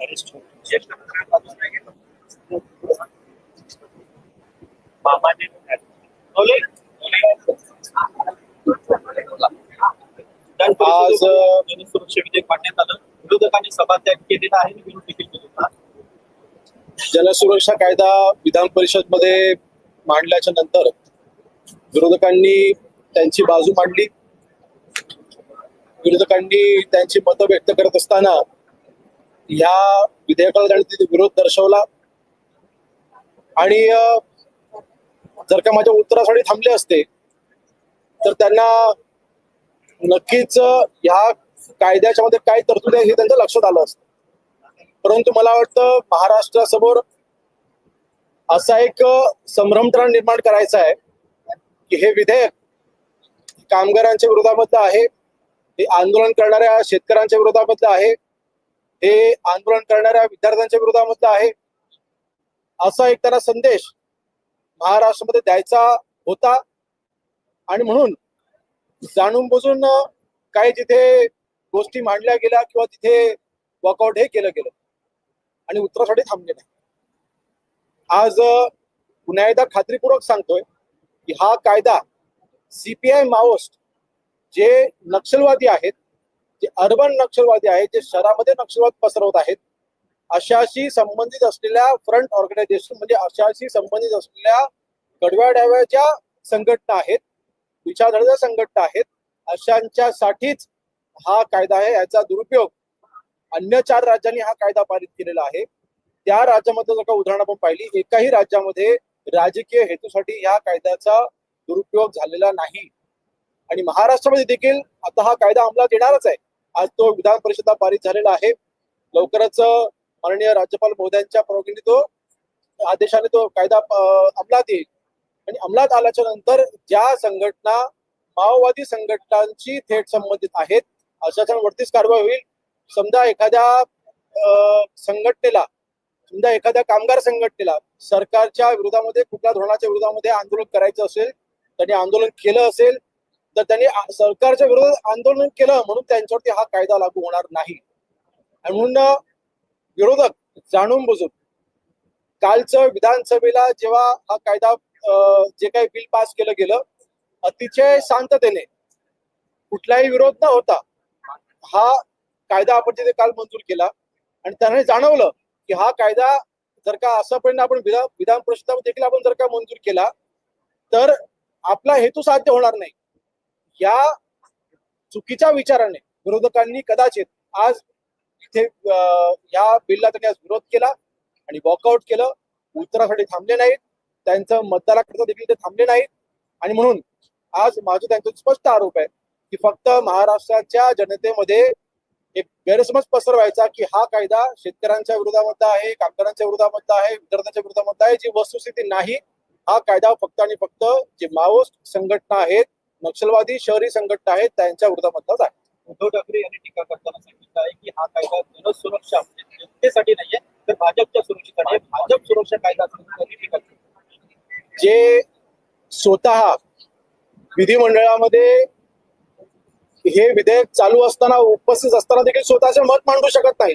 Arrest आज, सुरक्षा विधेयक मांडण्यात आलं विरोधकांनी सभात्याग केलेला आहे विरोध देखील. जनसुरक्षा कायदा विधान परिषदमध्ये मांडल्याच्या नंतर विरोधकांनी त्यांची बाजू मांडली विरोधकांनी त्यांची मतं व्यक्त करत असताना या विधेयकाला त्यांनी तिथे विरोध दर्शवला. आणि जर का माझ्या उत्तरासाठी थांबले असते तर त्यांना नक्कीच ह्या कायद्याच्या मध्ये काय तरतूद आहे हे त्यांच्या लक्षात आलं असतं. परंतु मला वाटतं महाराष्ट्रासमोर असा एक संभ्रमता निर्माण करायचा आहे की हे विधेयक कामगारांच्या विरोधामधलं आहे हे आंदोलन करणाऱ्या शेतकऱ्यांच्या विरोधामधलं आहे हे आंदोलन करणाऱ्या विद्यार्थ्यांच्या विरोधामधलं आहे. असा एक त्यांना संदेश महाराष्ट्रामध्ये द्यायचा होता. आणि म्हणून जाणून बुजून काही जिथे गोष्टी मांडल्या गेल्या किंवा तिथे वॉकआउट हे केलं गेलं. आणि उत्तरासाठी थांबले नाही. आज पुन्हा एकदा खात्रीपूर्वक सांगतोय की हा कायदा सीपीआय माओस्ट जे नक्षलवादी आहेत जे अर्बन नक्षलवादी आहेत जे शहरामध्ये नक्षलवाद पसरवत आहेत अशाशी संबंधित असलेल्या फ्रंट ऑर्गनायझेशन म्हणजे अशाशी संबंधित असलेल्या कडव्या डाव्याच्या संघटना आहेत विचारधारेच्या संघटना आहेत अशांच्यासाठीच हा कायदा आहे याचा दुरुपयोग अन्य चार राज्यांनी हा कायदा पारित केलेला आहे. त्या राज्यामध्ये जर का उदाहरण आपण पाहिली एकाही राज्यामध्ये राजकीय हेतूसाठी या कायद्याचा दुरुपयोग झालेला नाही. आणि महाराष्ट्रामध्ये देखील आता हा कायदा अंमलात येणारच आहे. आज तो विधान परिषदा पारित झालेला आहे. लवकरच माननीय राज्यपाल महोदयांच्या परवानगीने तो आदेशाने तो कायदा अंमलात येईल. आणि अंमलात आल्याच्यानंतर ज्या संघटना माओवादी संघटनांशी थेट संबंधित आहेत अशाच्यावरतीच कारवाई होईल. समजा एखाद्या अं, संघटनेला समजा एखाद्या कामगार संघटनेला सरकारच्या विरोधामध्ये कुठल्या धोरणाच्या विरोधामध्ये आंदोलन करायचं असेल त्यांनी आंदोलन केलं असेल तर त्यांनी सरकारच्या विरोधात आंदोलन केलं म्हणून त्यांच्यावरती हा कायदा लागू होणार नाही. आणि म्हणून विरोधक जाणून बुजून कालचं विधानसभेला जेव्हा हा कायदा अं, जे काही बिल पास केलं गेलं अतिशय शांततेने कुठलाही विरोध न होता हा कायदा आपण तिथे काल मंजूर केला. आणि त्याने जाणवलं की हा कायदा जर का असं पण आपण विधान परिषदामध्ये देखील आपण जर का मंजूर केला तर आपला हेतू साध्य होणार नाही. या चुकीच्या विचाराने विरोधकांनी कदाचित आज इथे या बिलला त्यांनी आज विरोध केला आणि वॉकआउट केलं. उत्तरासाठी थांबले नाहीत. त्यांचं मतदाराकरता देखील ते थांबले नाहीत. आणि म्हणून आज माझं त्यांचा स्पष्ट आरोप आहे की फक्त महाराष्ट्राच्या जनतेमध्ये एक गैरसमज पसरवायचा की हा कायदा शेतकऱ्यांच्या विरोधामध्ये आहे कामगारांच्या विरोधामध्ये आहे विद्यार्थ्यांच्या विरोधामध्ये आहे जी वस्तुस्थिती नाही हा कायदा फक्त आणि फक्त जे माओस्ट संघटना आहेत नक्षलवादी शहरी संघटना आहेत त्यांच्या विरोधामधलाच आहे उद्धव ठाकरे यांनी टीका करताना सांगितलं आहे की हा कायदा जनसुरक्षा जनतेसाठी नाहीये तर भाजपच्या सुरक्षेसाठी. भाजप सुरक्षा कायदा टीका. जे स्वतः विधिमंडळामध्ये हे विधेयक चालू असताना उपस्थित असताना देखील स्वतःचे मत मांडू शकत नाही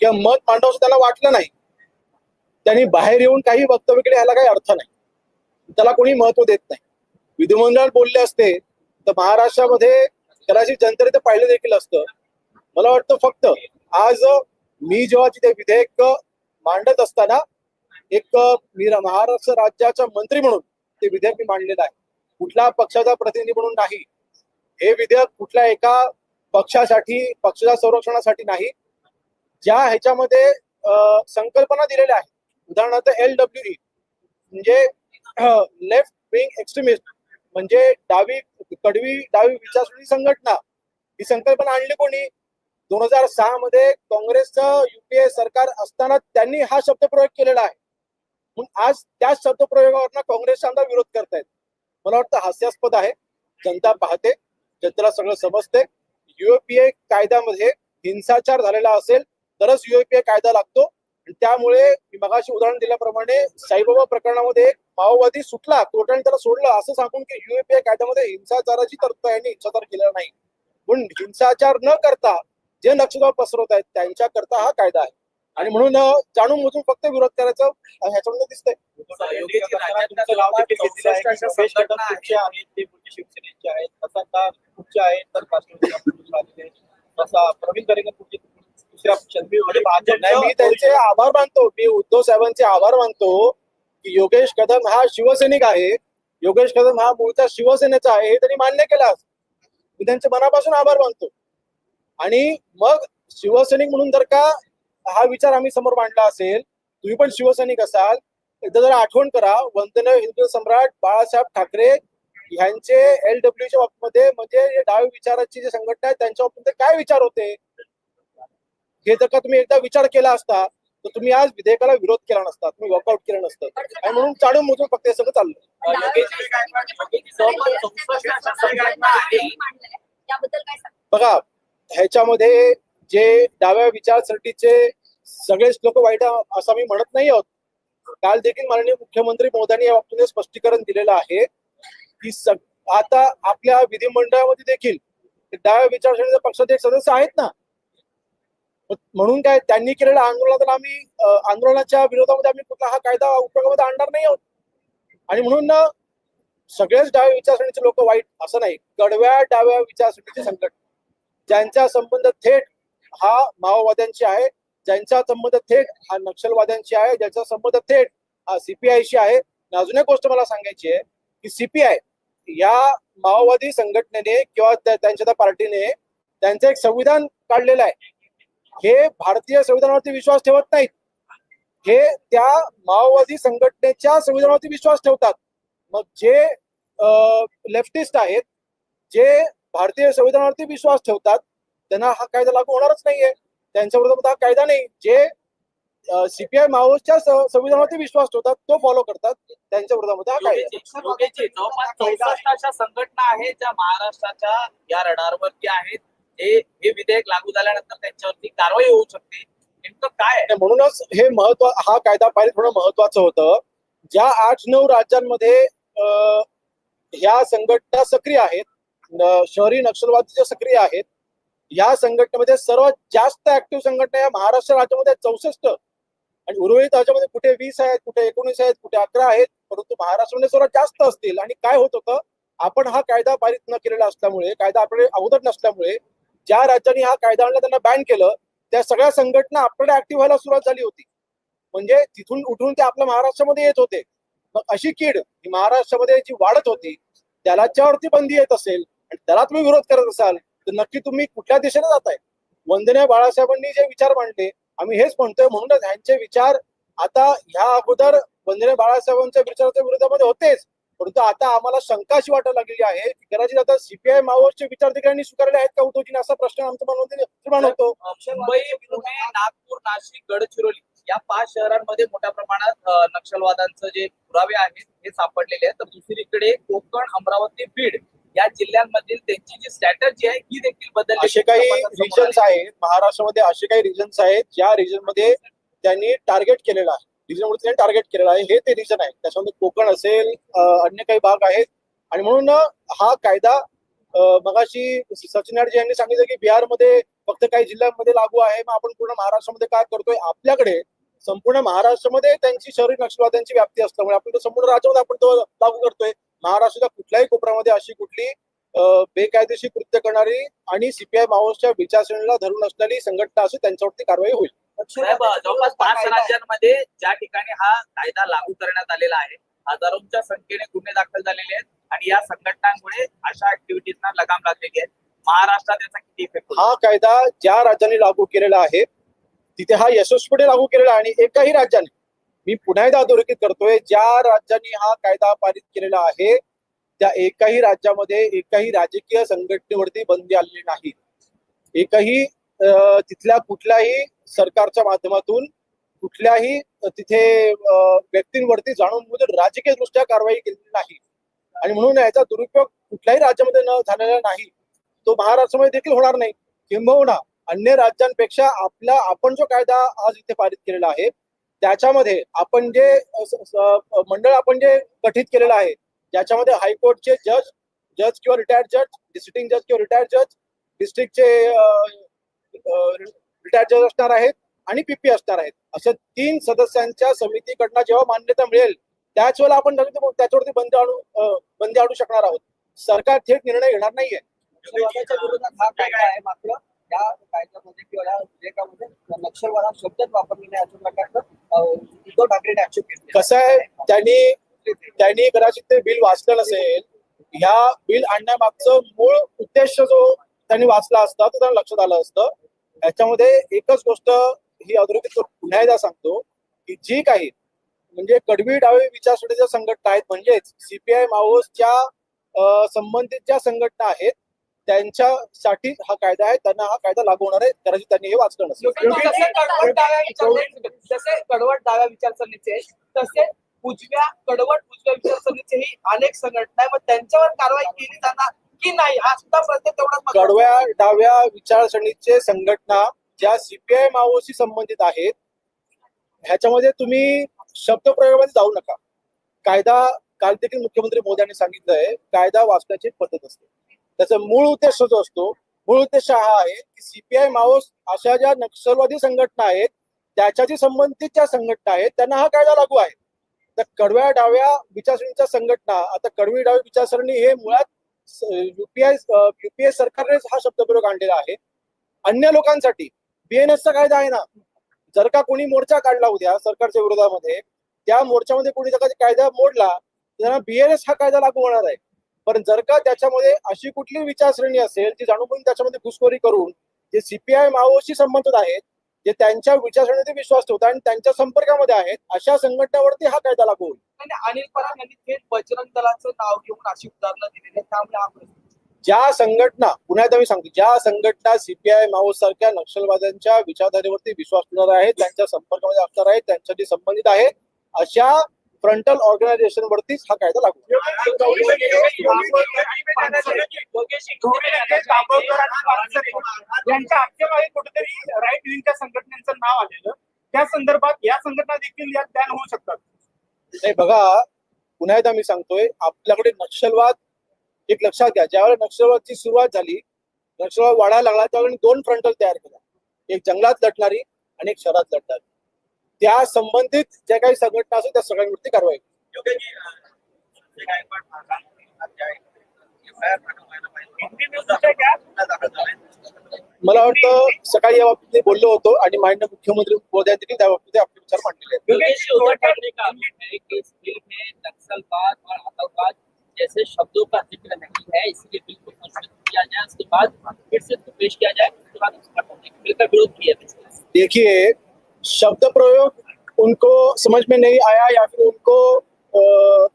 किंवा मत मांडवचं त्यांना वाटलं नाही. त्यांनी बाहेर येऊन काही वक्तव्य केले याला काही अर्थ नाही. त्याला कोणी महत्त्व देत नाही. विधिमंडळात बोलले असते तर महाराष्ट्रामध्ये कदाचित जनतेने ते पाहिलं देखील असतं. मला वाटतं फक्त आज मी जेव्हा तिथे विधेयक मांडत असताना एक मी महाराष्ट्र राज्याचा मंत्री म्हणून ते विधेयक मी मांडलेलं आहे. कुठल्या पक्षाचा प्रतिनिधी म्हणून नाही. हे विधेयक कुठल्या एका पक्षासाठी पक्षाच्या संरक्षणासाठी नाही. ज्या ह्याच्यामध्ये संकल्पना दिलेल्या आहेत. उदाहरणार्थ एल डब्ल्यू ई म्हणजे लेफ्ट विंग एक्स्ट्रीमिस्ट म्हणजे डावी कडवी डावी विचारसरणी संघटना. ही संकल्पना आणली कोणी? दोन हजार सहा मध्ये काँग्रेसचं युपीए सरकार असताना त्यांनी हा शब्दप्रयोग केलेला आहे. म्हणून आज त्या शब्दप्रयोगावर काँग्रेस आमदार विरोध करतायत. मला वाटतं हास्यास्पद आहे. जनता पाहते जनतेला सगळं समजते. युएपीए कायद्यामध्ये हिंसाचार झालेला असेल तरच युएपीए कायदा लागतो. आणि त्यामुळे मी मगाशी उदाहरण दिल्याप्रमाणे साईबाबा प्रकरणामध्ये एक माओवादी सुटला कोर्टाने त्याला सोडलं असं सांगून की युएपीए कायद्यामध्ये हिंसाचाराची तरतूद हिंसाचार केलेला नाही. पण हिंसाचार न करता जे नक्षलवाद पसरवत आहेत त्यांच्याकरता हा कायदा आहे. आणि म्हणून जाणून बुजून फक्त विरोध करायचं ह्याच्यामध्ये दिसतंय. आहेत शिवसेनेचे आहेत. तसा आता कुठचे आहेत तर राष्ट्रवादीच्या पुढचे आलेले आहेत. तसा प्रवीण दरेकर पुढचे दुसऱ्या पक्षात मी त्यांचे आभार मानतो. मी उद्धव साहेबांचे आभार मानतो. की योगेश कदम हा शिवसैनिक आहे. योगेश कदम हा मूळचा शिवसेनेचा आहे हे त्यांनी मान्य केला मी त्यांचे मनापासून आभार मानतो. आणि मग शिवसैनिक म्हणून जर का हा विचार आम्ही समोर मांडला असेल तुम्ही पण शिवसैनिक असाल एकदा जरा आठवण करा वंदन हिंदू सम्राट बाळासाहेब ठाकरे यांचे एल डब्ल्यूच्या बाबतीमध्ये म्हणजे डावी विचाराची जी संघटना आहे त्यांच्या बाबतीमध्ये काय विचार होते? हे जर का तुम्ही एकदा विचार केला असता तर तुम्ही आज विधेयकाला विरोध केला नसता तुम्ही वॉकआउट केलं नसतं. आणि म्हणून चाडून मोजून फक्त हे सगळं चाललं. बघा ह्याच्यामध्ये जे डाव्या विचारसरणीचे सगळेच लोक वाईट असं मी म्हणत नाही आहोत. काल देखील माननीय मुख्यमंत्री मोदयांनी या बाबतीत स्पष्टीकरण दिलेलं आहे की आता आपल्या विधिमंडळामध्ये देखील डाव्या विचारसरणीचे पक्षाचे सदस्य आहेत ना म्हणून काय त्यांनी केलेल्या आंदोलनात आम्ही आंदोलनाच्या विरोधामध्ये आम्ही कुठला हा कायदा उपयोगामध्ये आणणार नाही आहोत. आणि म्हणून सगळेच डाव्या विचारसरणीचे लोक वाईट असं नाही. कडव्या डाव्या विचारसरणीचे संघटना ज्यांचा संबंध थेट हा माओवाद्यांशी आहे ज्यांचा संबंध थेट हा नक्षलवाद्यांशी आहे ज्यांचा संबंध थेट हा सीपीआयशी आहे. अजून एक गोष्ट मला सांगायची आहे की सीपीआय या माओवादी संघटनेने किंवा त्यांच्या त्या पार्टीने त्यांचं एक संविधान काढलेलं आहे. हे भारतीय संविधानावरती विश्वास ठेवत नाहीत. हे त्या माओवादी संघटनेच्या संविधानावरती विश्वास ठेवतात. मग जे लेफ्टिस्ट आहेत जे भारतीय संविधानावरती विश्वास ठेवतात त्यांना हा कायदा लागू होणारच नाहीये. त्यांच्या विरोधात हा कायदा नाही. जे सीपीआय माओच्या संविधानावरती विश्वास ठेवतात तो फॉलो करतात त्यांच्या विरोधामध्ये हा कायदा संघटना आहेत ज्या महाराष्ट्राच्या या रडारवरती आहेत हे हे विधेयक लागू झाल्यानंतर त्यांच्यावरती कारवाई होऊ शकते. नेमकं काय म्हणूनच हे महत्त्व हा कायदा पारित थोडं महत्वाचं होतं. ज्या आठ नऊ राज्यांमध्ये ह्या संघटना सक्रिय आहेत शहरी नक्षलवादी सक्रिय आहेत या संघटनेमध्ये सर्वात जास्त ऍक्टिव्ह संघटना या महाराष्ट्र राज्यामध्ये चौसष्ट. आणि उर्वरित राज्यामध्ये कुठे वीस आहेत कुठे एकोणीस आहेत कुठे अकरा आहेत परंतु महाराष्ट्रामध्ये सर्वात जास्त असतील. आणि काय होत होतं? आपण हा कायदा पारित न केलेला असल्यामुळे कायदा आपल्याकडे अगोदर नसल्यामुळे ज्या राज्यांनी हा कायदा आणला त्यांना बॅन केलं त्या सगळ्या संघटना आपल्याकडे ऍक्टिव्ह व्हायला सुरुवात झाली होती. म्हणजे तिथून उठून ते आपल्या महाराष्ट्रामध्ये येत होते. मग अशी कीड ही महाराष्ट्रामध्ये जी वाढत होती त्यालाच्यावरती बंदी येत असेल आणि त्याला तुम्ही विरोध करत असाल तर नक्की तुम्ही कुठल्या दिशेने जाताय? वंदनीय बाळासाहेबांनी जे विचार मांडले आम्ही हेच म्हणतोय म्हणूनच ह्यांचे विचार आता ह्या अगोदर वंदनीय बाळासाहेबांच्या विचाराच्या विरोधामध्ये होतेच. परंतु आता आम्हाला शंका अशी वाटायला लागलेली आहे. की कदाचित आता सीपीआय माओवादचे विचार स्वीकारले आहेत का उद्धवजीने? असा प्रश्न मनामध्ये निर्माण होतो. मुंबई पुणे नागपूर नाशिक गडचिरोली या पाच शहरांमध्ये मोठ्या प्रमाणात नक्षलवादांचं जे पुरावे आहेत हे सापडलेले आहेत. तर दुसरीकडे कोकण अमरावती बीड या जिल्ह्यांमधील त्यांची जी स्ट्रॅटर्जी आहे ही देखील बदलली असे काही रिजन्स आहेत. महाराष्ट्रामध्ये असे काही रिजन्स आहेत. ज्या रिजनमध्ये त्यांनी टार्गेट केलेलं आहे. रिजनमुळे त्यांनी टार्गेट केलेलं आहे. हे ते रिजन आहे. त्याच्यामध्ये कोकण असेल अन्य काही भाग आहेत. आणि म्हणून हा कायदा मगाशी सचिन नाडजे यांनी सांगितलं की बिहारमध्ये फक्त काही जिल्ह्यांमध्ये लागू आहे. मग आपण पूर्ण महाराष्ट्रामध्ये काय करतोय? आपल्याकडे संपूर्ण महाराष्ट्रामध्ये त्यांची शहरी नक्षलवाद्यांची व्याप्ती असल्यामुळे आपण तो संपूर्ण राज्यामध्ये आपण तो लागू करतोय. महाराष्ट्राच्या कुठल्याही कोपऱ्यामध्ये अशी कुठली बेकायदेशीर कृत्य करणारी आणि सीपीआय माओच्या विचारसरणीला धरून असलेली संघटना असेल त्यांच्यावरती कारवाई होईल. जवळपास पाच राज्यांमध्ये ज्या ठिकाणी हा कायदा लागू करण्यात आलेला आहे हजारोंच्या संख्येने गुन्हे दाखल झालेले आहेत आणि या संघटनांमुळे अशा ऍक्टिव्हिटीजना लगाम लागलेली आहे महाराष्ट्रात याचा किती इफेक्ट हा कायदा ज्या राज्यांनी लागू केलेला आहे तिथे हा यशस्वीपणे लागू केलेला आहे आणि एकाही राज्याने मी पुन्हा एकदा अधोरेखित करतोय ज्या राज्यांनी हा कायदा पारित केलेला आहे त्या एकाही राज्यामध्ये एकाही राजकीय संघटनेवरती बंदी आलेली नाही. एकही तिथल्या कुठल्याही सरकारच्या माध्यमातून कुठल्याही तिथे व्यक्तींवरती जाणून बुजून राजकीय दृष्ट्या कारवाई केलेली नाही. आणि म्हणून याचा दुरुपयोग कुठल्याही राज्यामध्ये न झालेला नाही. तो महाराष्ट्रामध्ये देखील होणार नाही. किंबहुना अन्य राज्यांपेक्षा आपला आपण जो कायदा आज इथे पारित केलेला आहे त्याच्यामध्ये आपण जे मंडळ आपण जे गठीत केलेलं आहे ज्याच्यामध्ये हायकोर्टचे जज जज किंवा रिटायर्ड जज डिस्ट्रिक्ट जज किंवा रिटायर्ड जज डिस्ट्रिक्टचे रिटायर्ड जज असणार आहेत आणि पीपी असणार आहेत. अशा तीन सदस्यांच्या समितीकडनं जेव्हा मान्यता मिळेल त्याच वेळेला आपण त्याच्यावरती बंदी आणू बंदी आणू शकणार आहोत. सरकार थेट निर्णय घेणार नाहीये. मात्र या कायद्यामध्ये किंवा या विधेयकामध्ये नक्षलवादा शब्दच वापरलेला नाही अशा प्रकारचं अं, उद्धव ठाकरेने आक्षेप घेतला कसं आहे त्यांनी त्यांनी कदाचित ते बिल वाचलं नसेल. ह्या बिल आणण्यामागचं मूळ उद्देश जो त्यांनी वाचला असता तो त्यांना लक्षात आलं असतं. याच्यामध्ये एकच गोष्ट ही अधोरेखित करून पुन्हा एकदा सांगतो की जी काही म्हणजे कडवी डावे विचारसरणीच्या संघटना आहेत म्हणजेच सीपीआय माओवादच्या अं, संबंधित ज्या संघटना आहेत त्यांच्यासाठी हा कायदा आहे त्यांना हा कायदा लागू होणार आहे कदाचित त्यांनी हे वाचलं नसेल. जसे कडवट डाव्या विचार जसे कडवट डाव्या विचारसरणीचे तसे उजव्या कडवट उजव्या विचारसरणीचेही अनेक संघटना आहे मग त्यांच्यावर कारवाई केली जाणार की नाही हा सुद्धा प्रश्न तेवढाच कडव्या डाव्या विचारसरणीचे संघटना ज्या सीपीआय माओशी संबंधित आहेत ह्याच्यामध्ये तुम्ही शब्दप्रयोगामध्ये जाऊ नका. कायदा काल देखील मुख्यमंत्री मोदी यांनी सांगितलंय कायदा वाचण्याची पद्धत असते. त्याचा मूळ उद्देश जो असतो मूळ उद्देश हा आहे की सीपीआय माओस अशा ज्या नक्षलवादी संघटना आहेत त्याच्याशी संबंधित ज्या संघटना आहेत त्यांना हा कायदा लागू आहे. तर कडव्या डाव्या विचारसरणीच्या संघटना आता कडवी डावी विचारसरणी हे मुळात युपीआय युपीए सरकारनेच हा शब्दप्रयोग आणलेला आहे. अन्य लोकांसाठी बीएनएसचा कायदा आहे ना. जर का कोणी मोर्चा काढला उद्या सरकारच्या विरोधामध्ये त्या मोर्चामध्ये कोणी जर कायदा मोडला तर बीएनएस हा कायदा लागू होणार आहे. पण जर का त्याच्यामध्ये अशी कुठली विचारसरणी असेल जी जाणून त्याच्यामध्ये घुसखोरी करून जे सीपीआय माओशी संबंधित आहेत जे त्यांच्या विचारसरणीमध्ये विश्वास ठेवतात आणि त्यांच्या संपर्कामध्ये आहेत अशा संघटनेवरती हा कायदा लागू होईल. अनिल पराग यांनी थेट बजरंग दलाचं नाव घेऊन अशी उदाहरणं दिलेली आहेत. त्यामुळे हा प्रश्न ज्या संघटना पुन्हा एकदा मी सांगतो ज्या संघटना सीपीआय माओ सारख्या नक्षलवाद्यांच्या विचारधारेवरती विश्वास ठेवणार आहेत त्यांच्या संपर्कामध्ये असणार आहेत त्यांच्याशी संबंधित आहेत अशा फ्रंटल ऑर्गनायझेशन वरतीच हा कायदा लागू संघटनेचं नाव आलेलं त्या संदर्भात या संघटना देखील यात बॅन होऊ शकतात नाही बघा पुन्हा एकदा मी सांगतोय आपल्याकडे नक्षलवाद एक लक्षात घ्या ज्यावेळेला नक्षलवादची सुरुवात झाली नक्षलवाद वाढायला लागला त्यावेळी दोन फ्रंटल तयार केल्या एक जंगलात लढणारी आणि एक शहरात लढणारी त्या संबंधित ज्या काही संघटना असतात त्या सगळ्यांवरती कारवाई. मला वाटतं सकाळी या बाबतीत बोललो होतो आणि माननीय मुख्यमंत्री मोदी देखील त्या बाबतीत आपले विचार मांडलेले आहेत. है जैसे शब्दों का ज़िक्र नहीं है इसलिए बिल को संशोधित किया जाए उसके बाद फिर से पेश किया जाए उसके बाद उसका विरोध किया देखिए शब्द प्रयोग उनको समझ में नहीं आया या फिर उनको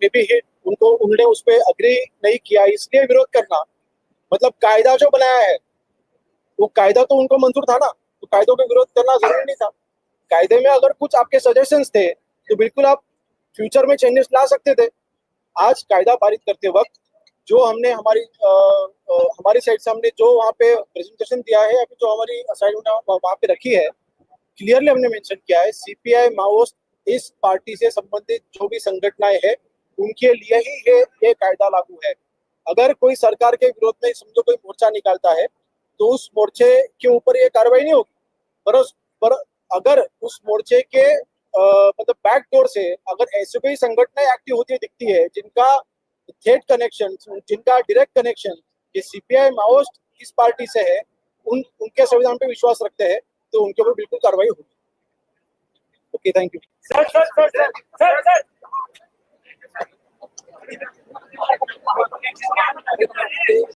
मे बी हिट उनको उन्होंने उस पर अग्री नहीं किया इसलिए विरोध करना। मतलब कायदा जो बनाया है वो कायदा तो उनको मंजूर था ना तो कायदों का विरोध करना ज़रूरी नहीं था। कायदे में अगर कुछ आपके सजेशंस थे तो बिल्कुल आप फ्यूचर में चेंजेस ला सकते थे। आज कायदा पारित करते वक्त जो हमने हमारी अ, अ, हमारी साइड से हमने जो वहाँ पे प्रेजेंटेशन दिया है या फिर जो हमारी असाइनमेंट वहाँ पे रखी है क्लियरली हमने मेंशन किया है सीपीआई माओस्ट इस पार्टी से संबंधित जो भी संगठनाएँ हैं, उनके लिए ही ये ये कायदा लागू है। अगर कोई सरकार के विरोध में समझो कोई मोर्चा निकालता है तो उस मोर्चे के ऊपर ये कार्रवाई नहीं होगी। पर उस, पर अगर उस मोर्चे के मतलब बैक डोर से अगर ऐसी कोई संगठनाएँ एक्टिव होती दिखती है, जिनका थेट कनेक्शन जिनका डायरेक्ट कनेक्शन ये सीपीआई माओस्ट इस पार्टी से है, उन, उनके संविधान पे विश्वास रखते हैं तो उनके ऊपर बिल्कुल कार्रवाई होगी। Okay thank you